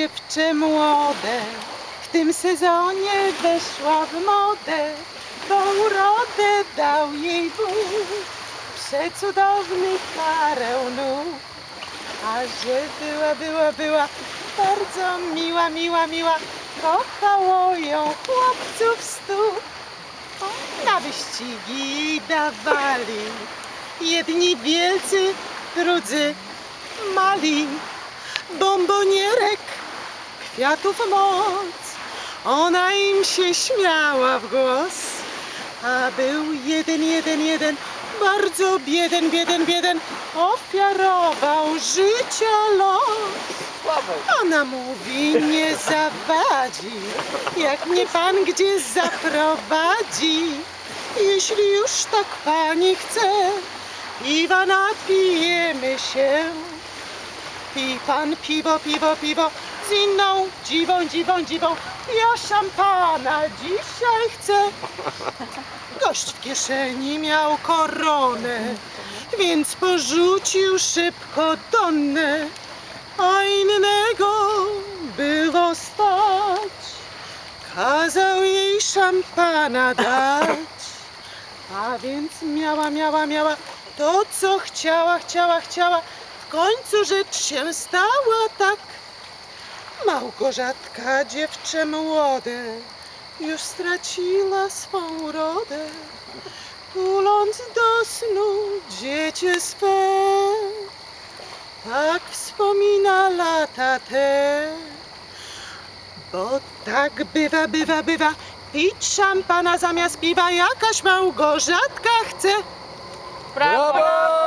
Dziewczę młode w tym sezonie weszła w modę, bo urodę dał jej Bóg. Przecudowny parę nóg, a że była, była, była bardzo miła, miła, miła, kochało ją chłopców stu. Na wyścigi dawali jedni wielcy, drudzy mali. Bombonierek, kwiatów moc, ona im się śmiała w głos. A był jeden, jeden, jeden, bardzo bieden, bieden, bieden, ofiarował życia los. Ona mówi, nie zawadzi, jak mnie pan gdzie zaprowadzi. Jeśli już tak pani chce, piwa napijemy się. Pi pan piwo, piwo, piwo z inną dziwą, dziwą, dziwą. Ja szampana dzisiaj chcę. Gość w kieszeni miał koronę, więc porzucił szybko donnę, a innego było stać. Kazał jej szampana dać, a więc miała, miała, miała to, co chciała, chciała, chciała. W końcu rzecz się stała tak. Małgorzatka, dziewczę młode, już straciła swą urodę. Tuląc do snu dziecię swe, tak wspomina lata te. Bo tak bywa, bywa, bywa, pić szampana zamiast piwa jakaś Małgorzatka chce. Brawo!